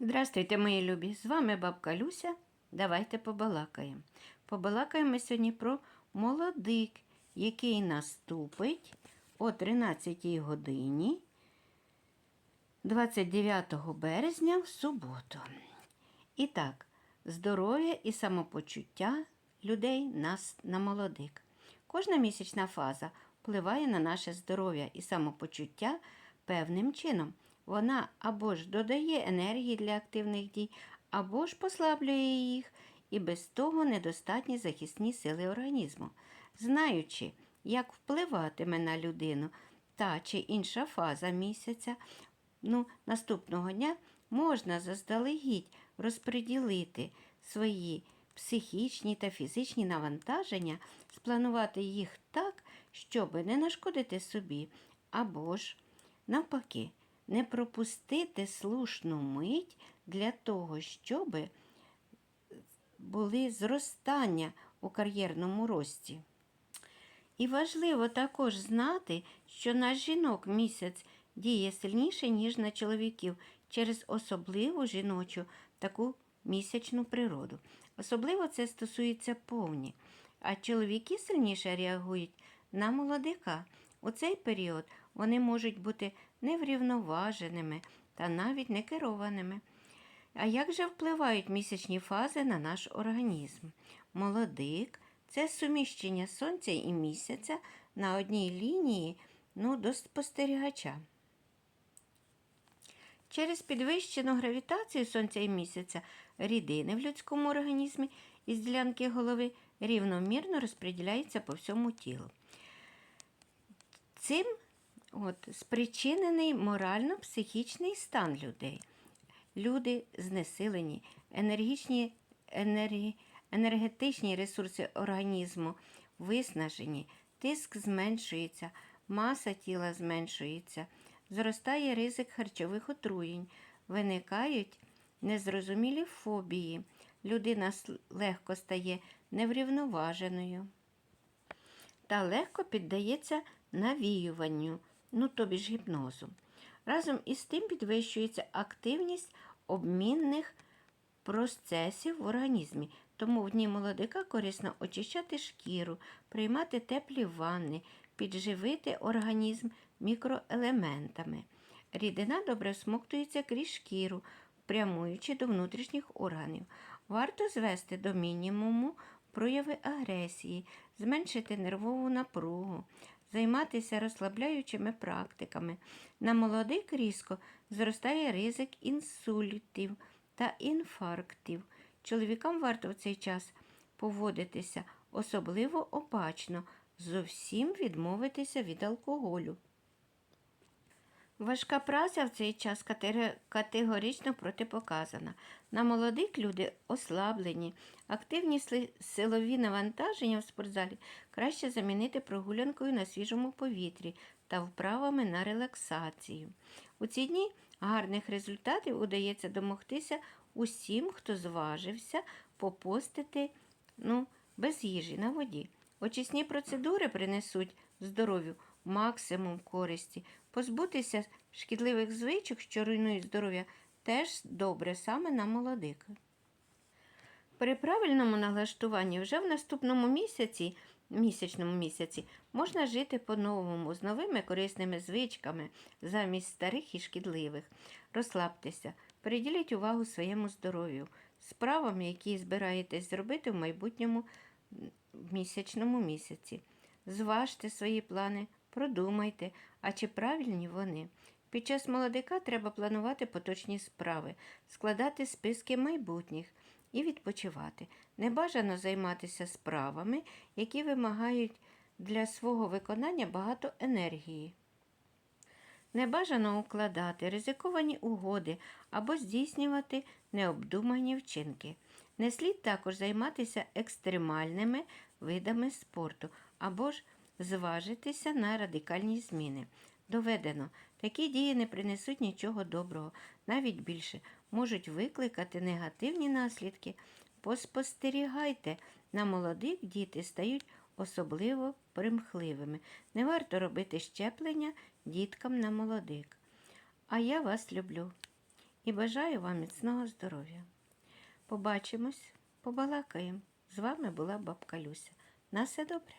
Здравствуйте, мої любі! З вами бабка Люся. Давайте побалакаємо. Побалакаємо сьогодні про молодик, який наступить о 13 годині 29 березня в суботу. І так, здоров'я і самопочуття людей нас на молодик. Кожна місячна фаза впливає на наше здоров'я і самопочуття певним чином. Вона або ж додає енергії для активних дій, або ж послаблює їх, і без того недостатні захисні сили організму. Знаючи, як впливатиме на людину та чи інша фаза місяця, ну, наступного дня можна заздалегідь розподілити свої психічні та фізичні навантаження, спланувати їх так, щоб не нашкодити собі, або ж навпаки, не пропустити слушну мить для того, щоб були зростання у кар'єрному рості. І важливо також знати, що на жінок місяць діє сильніше, ніж на чоловіків, через особливу жіночу таку місячну природу. Особливо це стосується повні. А чоловіки сильніше реагують на молодика. У цей період вони можуть бути неврівноваженими та навіть некерованими. А як же впливають місячні фази на наш організм? Молодик це суміщення сонця і місяця на одній лінії ну, до спостерігача. Через підвищену гравітацію сонця і місяця рідини в людському організмі із ділянки голови рівномірно розподіляються по всьому тілу. Цим от, спричинений морально-психічний стан людей. Люди знесилені, енергічні, енергі, енергетичні ресурси організму виснажені, тиск зменшується, маса тіла зменшується, зростає ризик харчових отруєнь, виникають незрозумілі фобії, людина легко стає неврівноваженою та легко піддається навіюванню, ну тобі ж гіпнозу. Разом із тим підвищується активність обмінних процесів в організмі, тому в дні молодика корисно очищати шкіру, приймати теплі ванни, підживити організм мікроелементами. Рідина добре всмоктується крізь шкіру, прямуючи до внутрішніх органів. Варто звести до мінімуму прояви агресії, зменшити нервову напругу, займатися розслабляючими практиками. На молодих різко зростає ризик інсультів та інфарктів. Чоловікам варто в цей час поводитися особливо обачно, зовсім відмовитися від алкоголю. Важка праця в цей час категорично протипоказана. На молодих люди ослаблені, активні силові навантаження в спортзалі краще замінити прогулянкою на свіжому повітрі та вправами на релаксацію. У ці дні гарних результатів удається домогтися усім, хто зважився попостити ну, без їжі на воді. Очисні процедури принесуть здоров'ю максимум користі. Позбутися шкідливих звичок, що руйнують здоров'я, теж добре саме на молодик. При правильному налаштуванні вже в наступному місяці, місячному місяці можна жити по-новому, з новими корисними звичками замість старих і шкідливих. Розслабтеся, приділіть увагу своєму здоров'ю, справам, які збираєтесь зробити в майбутньому місячному місяці. Зважте свої плани, продумайте, а чи правильні вони. Під час молодика треба планувати поточні справи, складати списки майбутніх і відпочивати. Небажано займатися справами, які вимагають для свого виконання багато енергії. Небажано укладати ризиковані угоди або здійснювати необдумані вчинки. Не слід також займатися екстремальними видами спорту або ж зважитися на радикальні зміни. Доведено, такі дії не принесуть нічого доброго, навіть більше можуть викликати негативні наслідки. Поспостерігайте, на молодих діти стають особливо примхливими. Не варто робити щеплення діткам на молодик. А я вас люблю. і бажаю вам міцного здоров'я. Побачимось, побалакаємо. З вами була бабка Люся. На все добре.